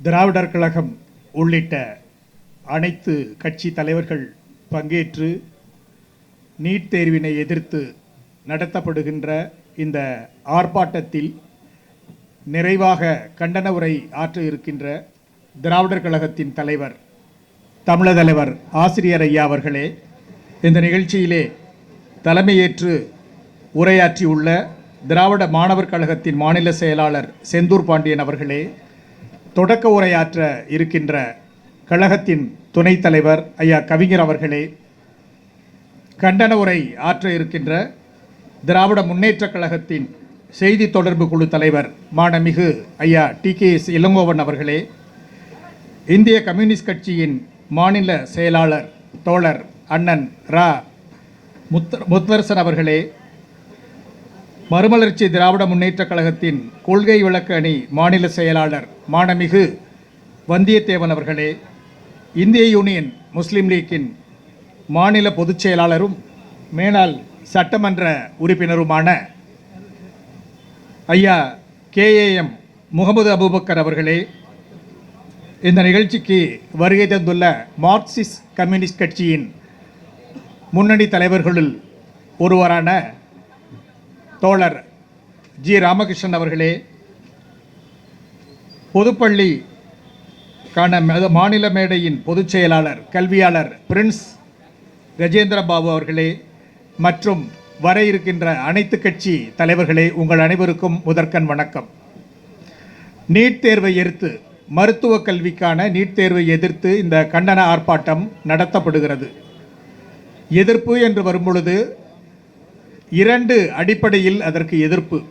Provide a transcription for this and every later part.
திராவிடர் கழகம் உள்ளிட்ட அனைத்து கட்சி தலைவர்கள் பங்கேற்று நீட் தேர்வினை எதிர்த்து நடத்தப்படுகின்ற இந்த ஆர்ப்பாட்டத்தில் நிறைவாக கண்டன உரை ஆற்ற இருக்கின்ற திராவிடர் கழகத்தின் தலைவர் தமிழக தலைவர் ஆசிரியர் ஐயா அவர்களே இந்த நிகழ்ச்சியிலே தலைமையேற்று உரையாற்றியுள்ள திராவிட மாணவர் கழகத்தின் மாநில செயலாளர் செந்தூர் பாண்டியன் அவர்களே தொடக்க உரையாற்ற இருக்கின்ற கழகத்தின் துணைத் தலைவர் ஐயா கவிஞர் அவர்களே கண்டன உரை ஆற்ற இருக்கின்ற திராவிட முன்னேற்றக் கழகத்தின் செய்தி தொடர்பு குழு தலைவர் மானமிகு ஐயா டி கே எஸ் இளங்கோவன் அவர்களே இந்திய கம்யூனிஸ்ட் கட்சியின் மாநில செயலாளர் தோழர் அண்ணன் ரா முத்த முத்தரசன் அவர்களே மறுமலர்ச்சி திராவிட முன்னேற்றக் கழகத்தின் கொள்கை விளக்க அணி மாநில செயலாளர் மானமிகு வந்தியத்தேவன் அவர்களே இந்திய யூனியன் முஸ்லீம் லீக்கின் மாநில பொதுச் செயலாளரும் மேனாள் சட்டமன்ற உறுப்பினருமான ஐயா கேஏஎம் முகமது அபூபக்கர் அவர்களே இந்த நிகழ்ச்சிக்கு வருகை தந்துள்ள மார்க்சிஸ்ட் கம்யூனிஸ்ட் கட்சியின் முன்னணி தலைவர்களுள் ஒருவரான தோழர் ஜி ராமகிருஷ்ணன் அவர்களே பொதுப்பள்ளி கான மாநில மேடையின் பொதுச் செயலாளர் கல்வியாளர் பிரின்ஸ் கஜேந்திர பாபு அவர்களே மற்றும் வர இருக்கின்ற அனைத்து கட்சி தலைவர்களே உங்கள் அனைவருக்கும் முதற்கண் வணக்கம். நீட் தேர்வை எதிர்த்து மருத்துவ கல்விக்கான நீட் தேர்வை எதிர்த்து இந்த கண்டன ஆர்ப்பாட்டம் நடத்தப்படுகிறது. எதிர்ப்பு என்று வரும்பொழுது இரண்டு அடிப்படையில் அதற்கு எதிர்ப்பு.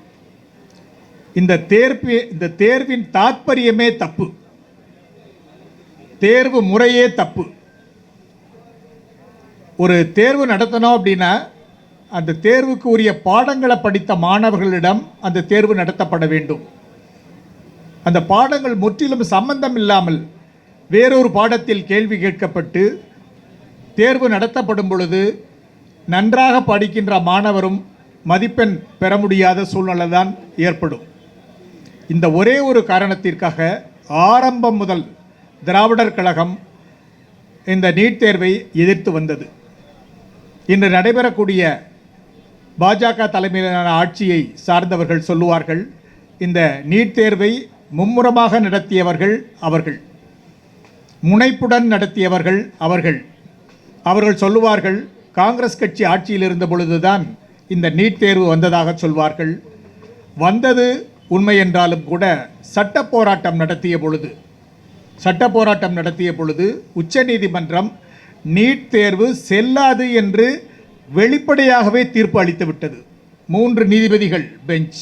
இந்த தேர்வு இந்த தேர்வின் தாத்பரியமே தப்பு. தேர்வு முறையே தப்பு. ஒரு தேர்வு நடத்தணும் அப்படின்னா அந்த தேர்வுக்கு உரிய பாடங்களை படித்த மாணவர்களிடம் அந்த தேர்வு நடத்தப்பட வேண்டும். அந்த பாடங்கள் முற்றிலும் சம்பந்தம் இல்லாமல் வேறொரு பாடத்தில் கேள்வி கேட்கப்பட்டு தேர்வு நடத்தப்படும் பொழுது நன்றாக படிக்கின்ற மாணவரும் மதிப்பெண் பெற முடியாத சூழ்நிலை தான் ஏற்படும். இந்த ஒரே ஒரு காரணத்திற்காக ஆரம்பம் முதல் திராவிடர் கழகம் இந்த நீட் தேர்வை எதிர்த்து வந்தது. இன்று நடைபெறக்கூடிய பாஜக தலைமையிலான ஆட்சியை சார்ந்தவர்கள் சொல்லுவார்கள் இந்த நீட் தேர்வை மும்முரமாக நடத்தியவர்கள் அவர்கள். முனைப்புடன் நடத்தியவர்கள் அவர்கள். அவர்கள் சொல்லுவார்கள் காங்கிரஸ் கட்சி ஆட்சியில் இருந்த பொழுதுதான் இந்த நீட் தேர்வு வந்ததாக சொல்வார்கள். வந்தது உண்மை என்றாலும் கூட சட்ட போராட்டம் நடத்திய பொழுது சட்ட போராட்டம் நடத்திய பொழுது உச்சநீதிமன்றம் நீட் தேர்வு செல்லாது என்று வெளிப்படையாகவே தீர்ப்பு அளித்து விட்டது. மூன்று நீதிபதிகள் பெஞ்ச்.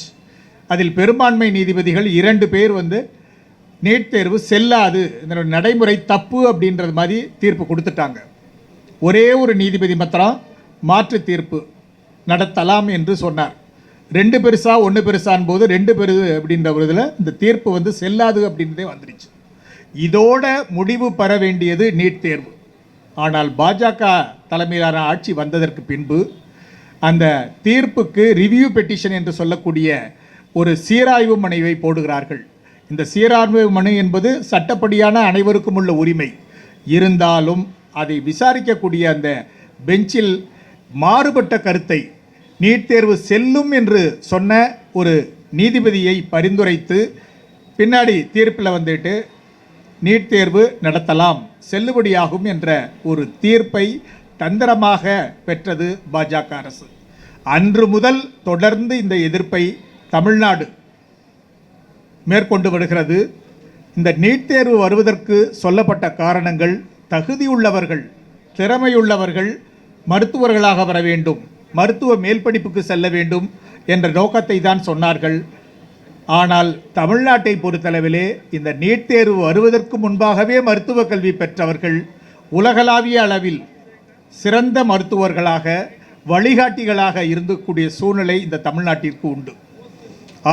அதில் பெரும்பான்மை நீதிபதிகள் இரண்டு பேர் வந்து நீட் தேர்வு செல்லாது இந்த நடைமுறை தப்பு அப்படின்றது மாதிரி தீர்ப்பு கொடுத்துட்டாங்க. ஒரே ஒரு நீதிபதி மாத்திரம் மாற்று தீர்ப்பு நடத்தலாம் என்று சொன்னார். ரெண்டு பெருசா ஒன்று பெருசான் போது ரெண்டு பெருது அப்படின்ற ஒரு இதில் இந்த தீர்ப்பு வந்து செல்லாது அப்படின்றதே வந்துருச்சு. இதோட முடிவு பெற வேண்டியது நீட் தேர்வு. ஆனால் பாஜக தலைமையிலான ஆட்சி வந்ததற்கு பின்பு அந்த தீர்ப்புக்கு ரிவ்யூ பெட்டிஷன் என்று சொல்லக்கூடிய ஒரு சீராய்வு மனைவை போடுகிறார்கள். இந்த சீராய்வு மனு என்பது சட்டப்படியான அனைவருக்கும் உள்ள உரிமை. இருந்தாலும் அதை விசாரிக்கக்கூடிய அந்த பெஞ்சில் மாறுபட்ட கருத்தை நீட் தேர்வு செல்லும் என்று சொன்ன ஒரு நீதிபதியை பரிந்துரைத்து பின்னாடி தீர்ப்பில் வந்துட்டு நீட் தேர்வு நடத்தலாம் செல்லுபடியாகும் என்ற ஒரு தீர்ப்பை தந்திரமாக பெற்றது பாஜக அரசு. அன்று முதல் தொடர்ந்து இந்த எதிர்ப்பை தமிழ்நாடு மேற்கொண்டு வருகிறது. இந்த நீட் தேர்வு வருவதற்கு சொல்லப்பட்ட காரணங்கள் தகுதியுள்ளவர்கள் திறமையுள்ளவர்கள் மருத்துவர்களாக வர வேண்டும் மருத்துவ மேல்படிப்புக்கு செல்ல வேண்டும் என்ற நோக்கத்தை தான் சொன்னார்கள். ஆனால் தமிழ்நாட்டை பொறுத்தளவிலே இந்த நீட் தேர்வு வருவதற்கு முன்பாகவே மருத்துவ கல்வி பெற்றவர்கள் உலகளாவிய அளவில் சிறந்த மருத்துவர்களாக வழிகாட்டிகளாக இருக்கக்கூடிய சூழ்நிலை இந்த தமிழ்நாட்டிற்கு உண்டு.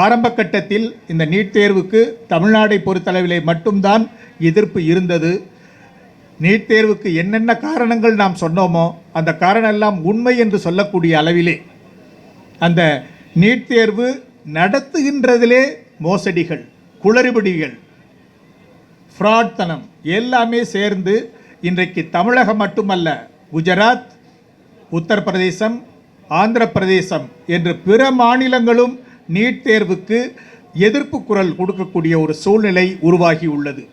ஆரம்ப கட்டத்தில் இந்த நீட் தேர்வுக்கு தமிழ்நாடை பொறுத்தளவிலே மட்டும்தான் எதிர்ப்பு இருந்தது. நீட் தேர்வுக்கு என்னென்ன காரணங்கள் நாம் சொன்னோமோ அந்த காரணம் எல்லாம் உண்மை என்று சொல்லக்கூடிய அளவிலே அந்த நீட் தேர்வு நடத்துகின்றதிலே மோசடிகள் குளறுபடிகள் ஃப்ராட்தனம் எல்லாமே சேர்ந்து இன்றைக்கு தமிழகம் மட்டுமல்ல குஜராத் உத்தரப்பிரதேசம் ஆந்திர பிரதேசம் என்று பிற மாநிலங்களும் நீட் தேர்வுக்கு எதிர்ப்பு குரல் கொடுக்கக்கூடிய ஒரு சூழ்நிலை உருவாகி உள்ளது.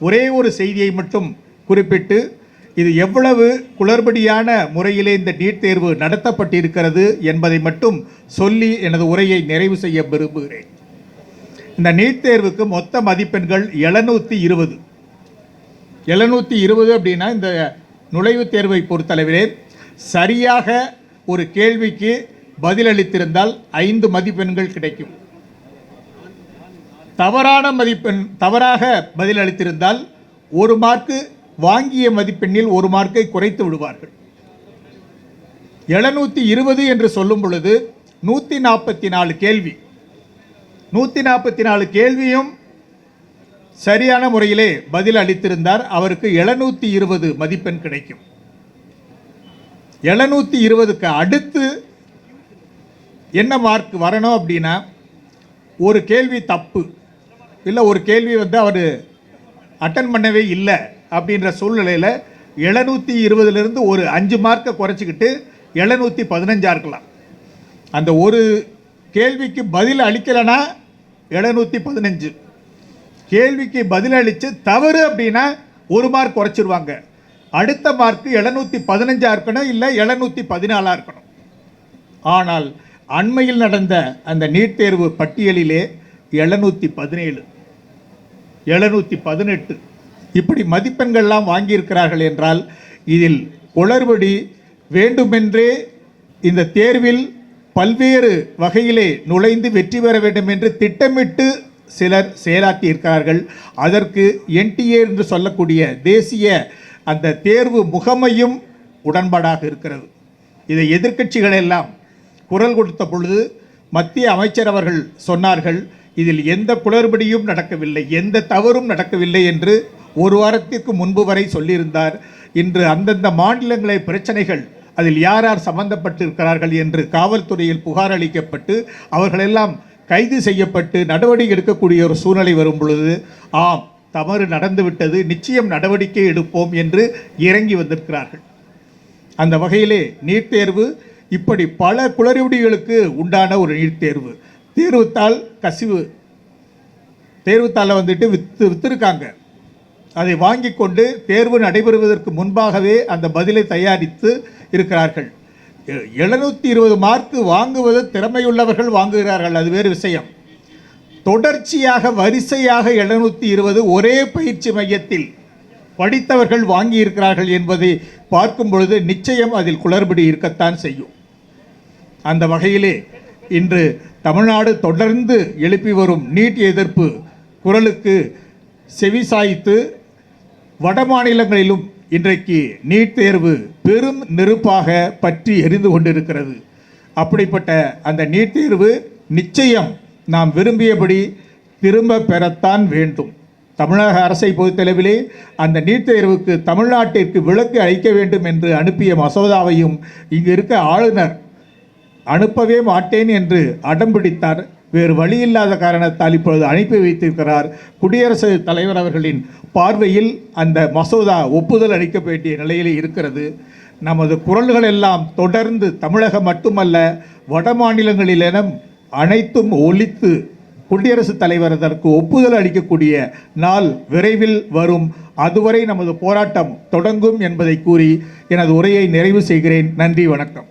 ஒரே ஒரு செய்தியை மட்டும் குறிப்பிட்டு இது எவ்வளவு குளறுபடியான முறையிலே இந்த நீட் தேர்வு நடத்தப்பட்டிருக்கிறது என்பதை மட்டும் சொல்லி எனது உரையை நிறைவு செய்ய விரும்புகிறேன். இந்த நீட் தேர்வுக்கு மொத்த மதிப்பெண்கள் எழுநூற்றி இருபது. எழுநூற்றி இருபது அப்படின்னா இந்த நுழைவுத் தேர்வை பொறுத்தளவிலே சரியாக ஒரு கேள்விக்கு பதிலளித்திருந்தால் ஐந்து மதிப்பெண்கள் கிடைக்கும். தவறான மதிப்பெண் தவறாக பதிலளித்திருந்தால் ஒரு மார்க்கு வாங்கிய மதிப்பெண்ணில் ஒரு மார்க்கை குறைத்து விடுவார்கள். எழுநூற்றி இருபது என்று சொல்லும் பொழுது நூற்றி நாற்பத்தி நாலு கேள்வி. நூற்றி நாற்பத்தி நாலு கேள்வியும் சரியான முறையிலே பதில் அளித்திருந்தார். அவருக்கு எழுநூற்றி இருபது மதிப்பெண் கிடைக்கும். எழுநூற்றி இருபதுக்கு அடுத்து என்ன மார்க் வரணும் அப்படின்னா ஒரு கேள்வி தப்பு. இல்லை ஒரு கேள்வி வந்து அவர் அட்டன் பண்ணவே இல்லை. அப்படின்ற சூழ்நிலையில் எழுநூற்றி இருபதுலேருந்து ஒரு அஞ்சு மார்க்கை குறைச்சிக்கிட்டு எழுநூற்றி பதினஞ்சாக இருக்கலாம். அந்த ஒரு கேள்விக்கு பதில் அளிக்கலைன்னா எழுநூற்றி பதினஞ்சு. கேள்விக்கு பதில் அளித்து தவறு அப்படின்னா ஒரு மார்க் குறைச்சிருவாங்க. அடுத்த மார்க்கு எழுநூற்றி பதினஞ்சாக இருக்கணும் இல்லை எழுநூற்றி பதினாலாக இருக்கணும். ஆனால் அண்மையில் நடந்த அந்த நீட் தேர்வு பட்டியலிலே எழுநூற்றி பதினேழு. எழுநூற்றி பதினெட்டு. இப்படி மதிப்பெண்கள்லாம் வாங்கியிருக்கிறார்கள் என்றால் இதில் குளறுபடி வேண்டுமென்றே இந்த தேர்வில் பல்வேறு வகையிலே நுழைந்து வெற்றி பெற வேண்டும் என்று திட்டமிட்டு சிலர் செயலாற்றியிருக்கிறார்கள். அதற்கு என்டிஏ என்று சொல்லக்கூடிய தேசிய அந்த தேர்வு முகமையும் உடன்பாடாக இருக்கிறது. இதை எதிர்க்கட்சிகள் எல்லாம் குரல் கொடுத்த பொழுது மத்திய அமைச்சர் அவர்கள் சொன்னார்கள் இதில் எந்த குளறுபடியும் நடக்கவில்லை எந்த தவறும் நடக்கவில்லை என்று ஒரு வாரத்திற்கு முன்பு வரை சொல்லியிருந்தார் இன்று அந்தந்த மாநிலங்களை பிரச்சனைகள் அதில் யார் யார் சம்பந்தப்பட்டிருக்கிறார்கள் என்று காவல்துறையில் புகார் அளிக்கப்பட்டு அவர்களெல்லாம் கைது செய்யப்பட்டு நடவடிக்கை எடுக்கக்கூடிய ஒரு சூழ்நிலை வரும் பொழுது ஆம் தவறு நடந்துவிட்டது நிச்சயம் நடவடிக்கை எடுப்போம் என்று இறங்கி வந்திருக்கிறார்கள். அந்த வகையிலே நீட் தேர்வு இப்படி பல குளறுபடிகளுக்கு உண்டான ஒரு நீட் தேர்வு. தேர்வுத்தாள் கசிவு. தேர்வுத்தாளை வந்துட்டு வித்து விற்றுருக்காங்க அதை வாங்கி கொண்டு தேர்வு நடைபெறுவதற்கு முன்பாகவே அந்த பதிலை தயாரித்து இருக்கிறார்கள். எழுநூற்றி இருபது மார்க்கு வாங்குவது திறமையுள்ளவர்கள் வாங்குகிறார்கள் அது வேறு விஷயம். தொடர்ச்சியாக வரிசையாக எழுநூற்றி இருபது ஒரே பயிற்சி மையத்தில் படித்தவர்கள் வாங்கியிருக்கிறார்கள் என்பதை பார்க்கும் பொழுது நிச்சயம் அதில் குளறுபடி இருக்கத்தான் செய்யும். அந்த வகையிலே இன்று தமிழ்நாடு தொடர்ந்து எழுப்பி வரும் நீட் எதிர்ப்பு குரலுக்கு செவிசாய்த்து வட மாநிலங்களிலும் இன்றைக்கு நீட் தேர்வு பெரும் நெருப்பாக பற்றி எரிந்து கொண்டிருக்கிறது. அப்படிப்பட்ட அந்த நீட் தேர்வு நிச்சயம் நாம் விரும்பியபடி திரும்ப பெறத்தான் வேண்டும். தமிழக அரசை பொறுத்தளவிலே அந்த நீட் தேர்வுக்கு தமிழ்நாட்டிற்கு விலக்கு அளிக்க வேண்டும் என்று அனுப்பிய மசோதாவையும் இங்கு இருக்க ஆளுநர் அனுப்பவே மாட்டேன் என்று அடம்பிடித்தார் வேறு வழி இல்லாத காரணத்தால் இப்பொழுது அனுப்பி வைத்திருக்கிறார். குடியரசுத் தலைவர் அவர்களின் பார்வையில் அந்த மசோதா ஒப்புதல் அளிக்க வேண்டிய நிலையில் இருக்கிறது. நமது குரல்கள் எல்லாம் தொடர்ந்து தமிழகம் மட்டுமல்ல வட மாநிலங்களிலெனும் அனைத்தும் ஒழித்து குடியரசுத் தலைவர் அதற்கு ஒப்புதல் அளிக்கக்கூடிய நாள் விரைவில் வரும். அதுவரை நமது போராட்டம் தொடங்கும் என்பதை கூறி எனது உரையை நிறைவு செய்கிறேன். நன்றி வணக்கம்.